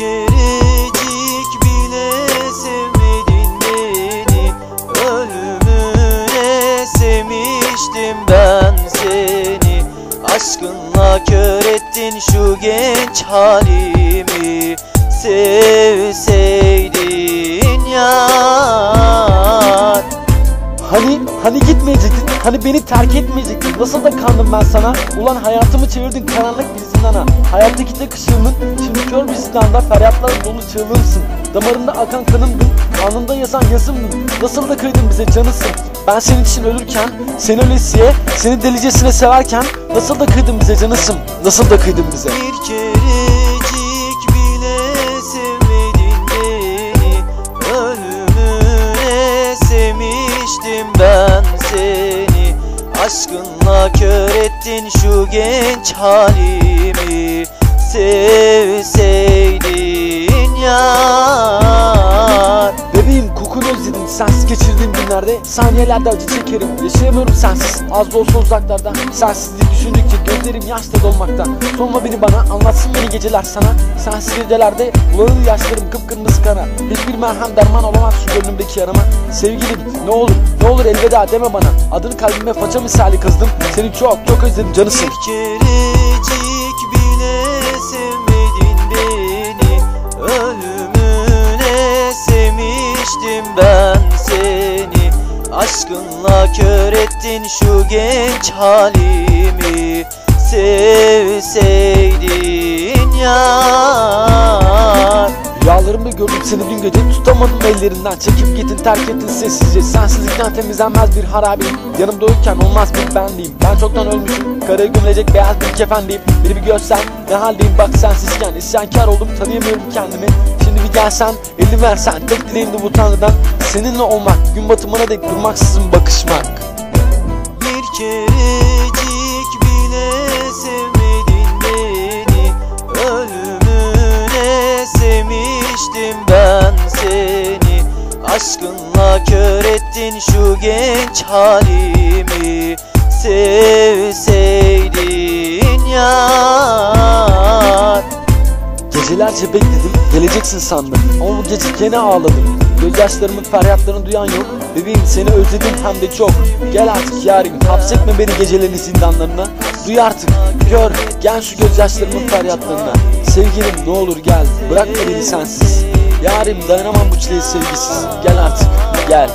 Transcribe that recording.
kerecik bile sevmedin beni. Ölümüne sevmiştim ben seni. Aşkınla kör ettin şu genç halimi. Sevseydin yar. Hani hani gitmeyecektin hani beni terk etmeyecektin. Nasıl da kandım ben sana? Ulan hayatımı çevirdin karanlık bir zindana. Hayattaki tek ışığımın kör bir zindanda feryatlar dolu çığlığımsın. Damarında akan kanımdın alnımda yazan yazımdın Nasıl da kıydın bize canısın? Ben senin için ölürken seni ölesiye seni delicesine severken Nasıl da kıydın bize canısın? Nasıl da kıydın bize? Bir kerecik bile sevmedin beni. Sevmiştim ben seni. Aşkınla kör ettin şu genç halimi. Sevseydin sensiz geçirdiğim günlerde Saniyelerde acı çekerim. Yaşayamıyorum sensiz. Az da olsa uzaklarda Sensizliği düşündükçe gözlerim yaşta dolmaktan Sorma beni bana anlatsın beni geceler sana. Sensiz gecelerde bulanır yaşlarım kıpkırmızı kana Hiçbir merhem derman olamaz şu gönlümdeki yarama. Sevgilim ne olur ne olur elveda deme bana. Adını kalbime faça misali kızdım. Seni çok çok özledim canısın. Bir Aşkınla kör ettin şu genç halimi. Sevseydin yar Rüyalarımda gördüm seni dün gece Tutamadım. Ellerinden çekip gittin terk ettin sessizce. Sensizlikten temizlenmez bir harabeyim Yanımda uyurken olmaz bir benliğim Ben çoktan ölmüşüm. Karaya gömülecek beyaz bir kefendeyim. Beni bir görsen ne haldeyim? Bak sensizken İsyankar oldum tanıyamıyorum kendimi. Şimdi bir gelsen elini versen Tek dileğim de bu tanrıdan. Seninle olmak gün batımına dek durmaksızın bakışmak Aşkınla kör ettin şu genç halimi. Sevseydin yar. Gecelerce bekledim geleceksin sandım. Ama bu gece gene ağladım Gözyaşlarımın feryatlarını duyan yok. Bebeğim seni özledim hem de çok. Gel artık yarim hapsetme beni gecelerin zindanlarına. Duy artık gör gel şu gözyaşlarımın feryatlarına. Sevgilim ne olur gel bırakma beni sensiz. Yarim dayanamam bu çileye sevgisiz. Gel artık gel